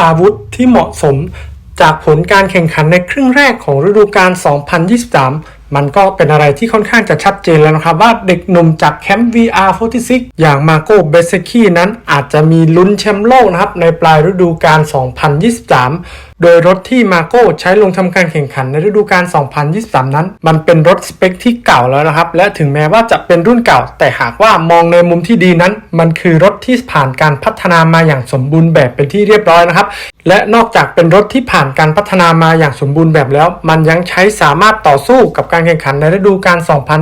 อาวุธที่เหมาะสม จากผลการแข่งขันในครึ่งแรกของฤดูกาล 2023 มันก็เป็นอะไรที่ค่อนข้างจะชัดเจนแล้วนะครับ ว่าเด็กหนุ่มจากแคมป์ VR46 อย่างมาโกเบเซคีนั้นอาจจะมีลุ้นแชมป์โลกนะครับ ในปลายฤดูกาล 2023 โดยรถที่มาโก้ใช้ลงทำการแข่งขันในฤดูกาล 2023 นั้น มันเป็นรถสเปคที่เก่าแล้วนะครับ และถึงแม้ว่าจะเป็นรุ่นเก่า แต่หากว่ามองในมุมที่ดีนั้น มันคือรถที่ผ่านการพัฒนามาอย่างสมบูรณ์แบบเป็นที่เรียบร้อยนะครับ และนอกจากเป็นรถที่ผ่านการพัฒนามาอย่างสมบูรณ์แบบแล้ว มันยังใช้สามารถต่อสู้กับการแข่งขันในฤดูกาล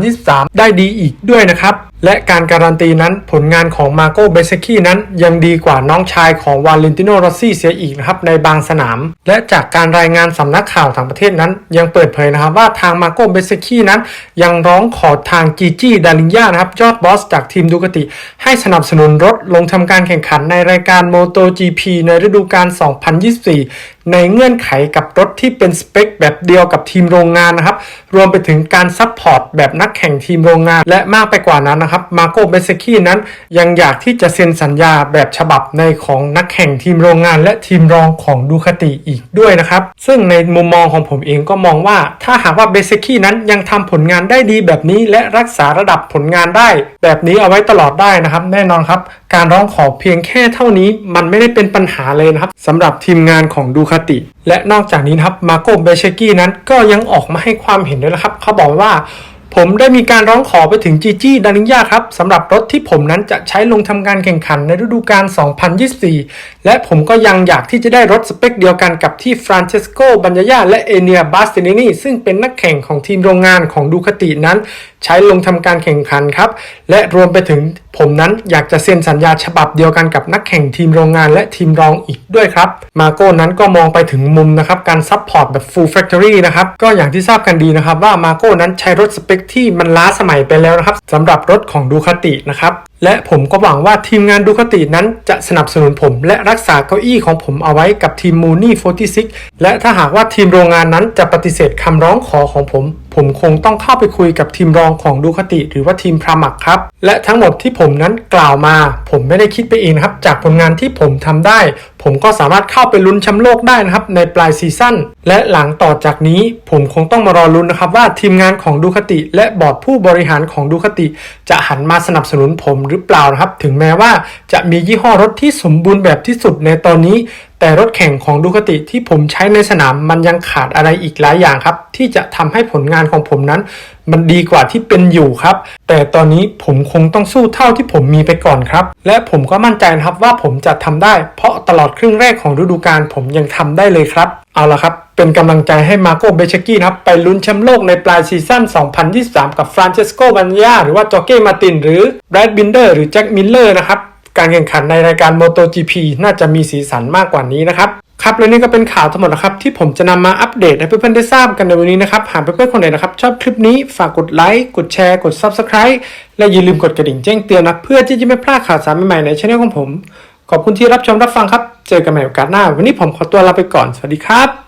2023 ได้ดีอีกด้วยนะครับและการการันตีนั้นผลงานของมาโกเบเซคีนั้นยังดีกว่าน้องชายของวาเลนติโนรอซี่เสียอีกนะครับในบางสนาม และจากการรายงานสำนักข่าวต่างประเทศนั้น ยังเปิดเผยนะครับว่าทางมาโกเบเซคีนั้น ยังร้องขอทางจีจี้ดาริงยานะครับยอดบอสจากทีมดูกติ ให้สนับสนุนรถลงทำการแข่งขันในรายการ MotoGP ในฤดูกาล 2024 ในเงื่อนไขกับรถที่เป็นสเปคแบบเดียวกับทีมโรงงานนะครับ รวมไปถึงการซัพพอร์ตแบบนักแข่งทีมโรงงาน และมากไปกว่านั้นนะครับมาโกเบเซคีนั้นยังอยากที่จะเซ็นสัญญาแบบฉบับในของนักแข่งทีมโรงงาน และทีมรองของดูคติอีกด้วยนะครับ ซึ่งในมุมมองของผมเองก็มองว่า ถ้าหากว่าเบเซคีนั้นยังทำผลงานได้ดีแบบนี้ และรักษาระดับผลงานได้ แบบนี้เอาไว้ตลอดได้นะครับ แน่นอนครับ การร้องขอเพียงแค่เท่านี้ มันไม่ได้เป็นปัญหาเลยนะครับสำหรับทีมงานของดูคติ และนอกจากนี้นะครับมาโกเบเชกี้นั้นก็ยังออกมาให้ความเห็นด้วยนะครับ เขาบอกว่าผมได้มีการร้องขอไปถึงจีจี้ดานิงยาครับสำหรับรถที่ผมนั้นจะใช้ลงทำการแข่งขันในฤดูกาล 2024 และผมก็ยังอยากที่จะได้รถสเปคเดียวกันกับที่ฟรานเชสโกบัญญายาและเอเนียบาสตินินีซึ่งเป็นนักแข่งของทีมโรงงานของดูคตินั้น ใช้ลงทำการแข่งขันครับ และรวมไปถึงผมนั้นอยากจะเซ็นสัญญาฉบับเดียวกันกับนักแข่งทีมโรงงานและทีมรองอีกด้วยครับ มาโก้นั้นก็มองไปถึงมุมนะครับการซัพพอร์ตแบบ full factory นะครับ ก็อย่างที่ทราบกันดีนะครับ ว่ามาโก้นั้นใช้รถสเปคที่มันล้าสมัยไปแล้วนะครับสำหรับรถของดูคตินะครับและผมก็หวังว่าทีมงานดูคตินั้นจะสนับสนุนผมและรักษาเก้าอี้ของผมเอาไว้กับทีมมูนี่46 และถ้าหากว่าทีมโรงงานนั้นจะปฏิเสธคำร้องขอของผม ผมคงต้องเข้าไปคุยกับทีมรองของดูคติ หรือว่าทีมพรามักครับ และทั้งหมดที่ผมนั้นกล่าวมา ผมไม่ได้คิดไปเองครับ จากผลงานที่ผมทำได้ผมก็สามารถเข้าไปลุ้นแชมป์โลกได้นะครับในปลายซีซั่นและหลังต่อจากนี้ผมคงต้องมารอลุ้นนะครับว่าทีมงานของดูคติและบอร์ดผู้บริหารของดูคติ จะหันมาสนับสนุนผมหรือเปล่านะครับ ถึงแม้ว่าจะมียี่ห้อรถที่สมบูรณ์แบบที่สุดในตอนนี้ แต่รถแข่งของดูคติที่ผมใช้ในสนามมันยังขาดอะไรอีกหลายอย่างครับ ที่จะทำให้ผลงานของผมนั้น มันดีกว่าที่เป็นอยู่ครับ แต่ตอนนี้ผมคงต้องสู้เท่าที่ผมมีไปก่อนครับ และผมก็มั่นใจนะครับว่าผมจะทำได้ เพราะตลอดครึ่งแรกของฤดูกาลผมยังทำได้เลยครับ เอาละครับ เป็นกำลังใจให้มาโกเบเชกี้นะครับ ไปลุ้นแชมป์โลกในปลายซีซั่น 2023 กับฟรานเชสโกบันยาหรือว่าจอเก้มาตินหรือแบรดบินเดอร์หรือแจ็คมิลเลอร์นะครับการแข่งขันในรายการ MotoGP น่าจะมีสีสันมากกว่านี้นะครับ ครับและนี่ก็เป็นข่าวทั้งหมดนะครับที่ผมจะนำมาอัปเดตให้เพื่อนๆได้ทราบกันในวันนี้นะครับหากเพื่อนๆคนไหนนะครับชอบคลิปนี้ฝากกดไลค์กดแชร์กด Subscribe และอย่าลืมกดกระดิ่งแจ้งเตือนนะเพื่อที่จะไม่พลาดข่าวสารใหม่ๆในช่องของผม ขอบคุณที่รับชมรับฟังครับ เจอกันใหม่โอกาสหน้า วันนี้ผมขอตัวลาไปก่อนสวัสดีครับ